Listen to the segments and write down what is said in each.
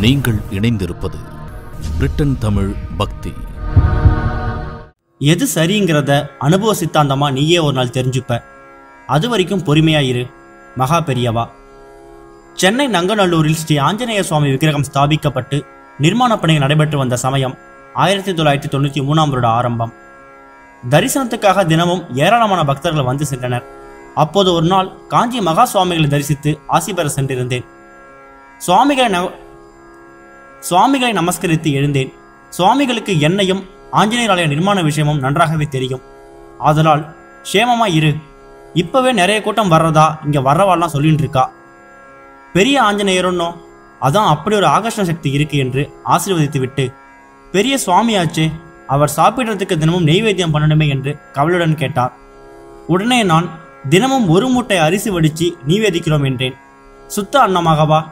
நீங்கள் இணைந்திருப்பது பிரிட்டன் தமிழ் பக்தி. எது சரிங்கிறத அனுபவ சித்தாந்தமா நீயே ஒரு நாள் தெரிஞ்சுப்ப. அது வரைக்கும் பொறுமையா இரு மகா பெரியவா. சென்னை நங்கநல்லூரில் ஸ்ரீ ஆஞ்சநேய சுவாமி விக்கிரகம் ஸ்தாபிக்கப்பட்டு நிர்மாணப் பணிகள் நடைபெற்று வந்த சமயம் ஆயிரத்தி தொள்ளாயிரத்தி தொண்ணூற்றி மூணாம் வருட ஆரம்பம். தரிசனத்துக்காக தினமும் ஏராளமான பக்தர்கள் வந்து சென்றனர். அப்போது ஒரு நாள் காஞ்சி மகா சுவாமிகளை தரிசித்து ஆசி பெற சென்றிருந்தேன். சுவாமிகளை சுவாமிகளை நமஸ்கரித்து எழுந்தேன். சுவாமிகளுக்கு என்னையும் ஆஞ்சநேயர் ஆலய நிர்மாண விஷயமும் நன்றாகவே தெரியும். ஆதலால் க்ஷேமமா இரு. இப்பவே நிறைய கூட்டம் வர்றதா இங்க வர்றவாள்லாம் சொல்லிட்டு இருக்கா பெரிய ஆஞ்சநேயருன்னோ அதான் அப்படி ஒரு ஆகர்ஷண சக்தி இருக்கு என்று ஆசீர்வதித்து விட்டு பெரிய சுவாமியாச்சே அவர் சாப்பிடுறதுக்கு தினமும் நெய்வேத்தியம் பண்ணணுமே என்று கவலையுடன் கேட்டார். உடனே நான் தினமும் ஒரு மூட்டை அரிசி வடிச்சு நீவேதிக்கிறோம் என்றேன். சுத்த அன்னமாகவா?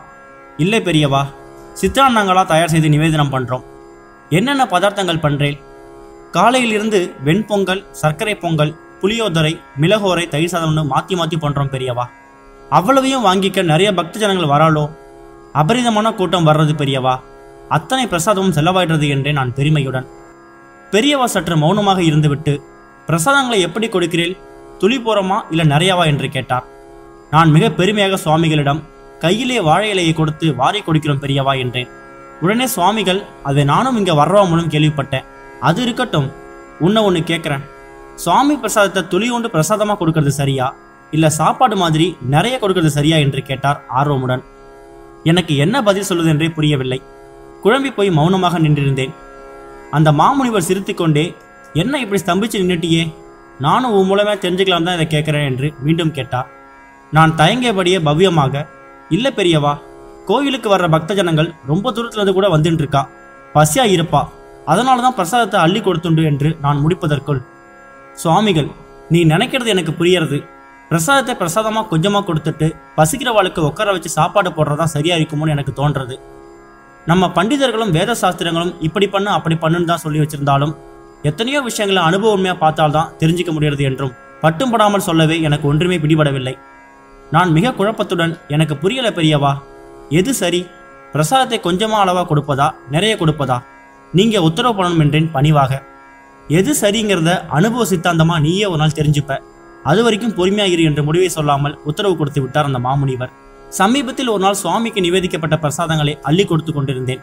இல்லை பெரியவா சித்திரான்னங்களா தயார் செய்து நிவேதனம் பண்ணுறோம் என்னென்ன பதார்த்தங்கள் பண்றேன்? காலையிலிருந்து வெண்பொங்கல் சர்க்கரை பொங்கல் புளியோதரை மிளகோரை தயிர் சாதம்னு மாற்றி மாற்றி பண்ணுறோம் பெரியவா. அவ்வளவையும் வாங்கிக்க நிறைய பக்த ஜனங்கள் வராளோ? அபரிதமான கூட்டம் வர்றது பெரியவா? அத்தனை பிரசாதமும் செலவாயிடுறது என்றே நான் பெருமையுடன். பெரியவா சற்று மௌனமாக இருந்துவிட்டு பிரசாதங்களை எப்படி கொடுக்கிறேன் துளி போகிறோமா இல்லை நிறையவா? என்று கேட்டார். நான் மிக பெருமையாக சுவாமிகளிடம் கையிலே வாழை இலையை கொடுத்து வாரி கொடுக்கிறோம் பெரியவா என்றேன். உடனே சுவாமிகள் அதை நானும் இங்கே வர்றவா மூலம் கேள்விப்பட்டேன். அது இருக்கட்டும் உன்னை ஒன்று கேட்குறேன். சுவாமி பிரசாதத்தை துளி உண்டு பிரசாதமாக கொடுக்கறது சரியா? இல்லை சாப்பாடு மாதிரி நிறைய கொடுக்கறது சரியா? என்று கேட்டார் ஆர்வமுடன். எனக்கு என்ன பதில் சொல்வது என்றே புரியவில்லை. குழம்பி போய் மௌனமாக நின்றிருந்தேன். அந்த மாமுனிவர் சிரித்துக்கொண்டே என்ன இப்படி ஸ்தம்பிச்சு நின்றுட்டியே நானும் உன் மூலமே தெரிஞ்சுக்கலாம் தான் இதை கேட்குறேன் என்று மீண்டும் கேட்டார். நான் தயங்கியபடியே பவ்யமாக இல்ல பெரியவா கோயிலுக்கு வர்ற பக்த ஜனங்கள் ரொம்ப தூரத்துல இருந்து கூட வந்துட்டு இருக்கா பசியா இருப்பா. அதனால தான் பிரசாதத்தை அள்ளி கொடுத்துண்டு என்று நான் முடிப்பதற்குள் சுவாமிகள் நீ நினைக்கிறது எனக்கு புரியறது. பிரசாதத்தை பிரசாதமா கொஞ்சமா கொடுத்துட்டு பசிக்கிறவாளுக்கு உட்கார வச்சு சாப்பாடு போடுறதா சரியா இருக்குமோன்னு எனக்கு தோன்றது. நம்ம பண்டிதர்களும் வேத சாஸ்திரங்களும் இப்படி பண்ணு அப்படி பண்ணுன்னு தான் சொல்லி வச்சிருந்தாலும் எத்தனையோ விஷயங்களை அனுபவமையா பார்த்தால்தான் தெரிஞ்சுக்க முடியறது என்றும் பட்டும் படாமல் சொல்லவே எனக்கு ஒன்றுமே பிடிபடவில்லை. நான் மிக குழப்பத்துடன் எனக்கு புரியல பெரியவா. எது சரி? பிரசாதத்தை கொஞ்சமா அளவா கொடுப்பதா? நிறைய கொடுப்பதா? நீங்க உத்தரவு பண்ணணும் என்றேன் பணிவாக. எது சரிங்கிறத அனுபவ சித்தாந்தமா நீயே ஒரு நாள் தெரிஞ்சுப்ப. அது வரைக்கும் பொறுமையாகிரு என்று முடிவை சொல்லாமல் உத்தரவு கொடுத்து விட்டார் அந்த மாமுனிவர். சமீபத்தில் ஒரு நாள் சுவாமிக்கு நிவேதிக்கப்பட்ட பிரசாதங்களை அள்ளி கொடுத்து கொண்டிருந்தேன்.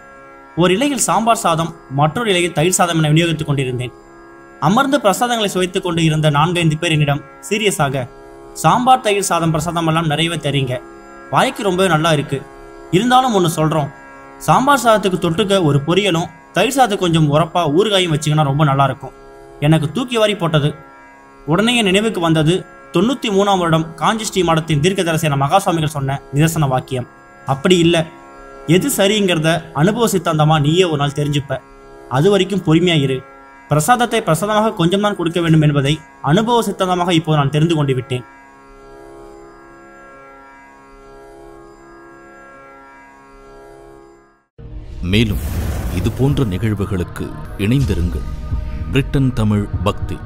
ஒரு இலையில் சாம்பார் சாதம் மற்றொரு இலையில் தயிர் சாதம் என விநியோகித்துக் கொண்டிருந்தேன். அமர்ந்து பிரசாதங்களை சுவைத்துக் கொண்டு இருந்த நான்கைந்து பேர் என்னிடம் சீரியஸாக சாம்பார் தயிர் சாதம் பிரசாதம் எல்லாம் நிறையவே தெரியுங்க. வாய்க்கு ரொம்பவே நல்லா இருக்கு. இருந்தாலும் ஒன்று சொல்கிறோம் சாம்பார் சாதத்துக்கு தொட்டுக்க ஒரு பொரியலும் தயிர் சாதத்துக்கு கொஞ்சம் உரப்பாக ஊறுகாயும் வச்சிங்கன்னா ரொம்ப நல்லா இருக்கும். எனக்கு தூக்கி வாரி போட்டது. உடனே நினைவுக்கு வந்தது தொண்ணூற்றி மூணாம் வருடம் காஞ்சி ஸ்ரீ மடத்தின் தீர்க்கதரிசன மகாசுவாமிகள் சொன்ன நிதர்சன வாக்கியம். அப்படி இல்லை. எது சரிங்கிறத அனுபவ சித்தாந்தமாக நீயே ஒரு நாள் தெரிஞ்சுப்ப. அது வரைக்கும் பொறுமையாக இரு. பிரசாதத்தை பிரசாதமாக கொஞ்சம்தான் கொடுக்க வேண்டும் என்பதை அனுபவ சித்தாந்தமாக இப்போ நான் தெரிந்து கொண்டு விட்டேன். மேலும் இது போன்ற நிகழ்வுகளுக்கு இணைந்திருங்கள். பிரிட்டன் தமிழ் பக்தி.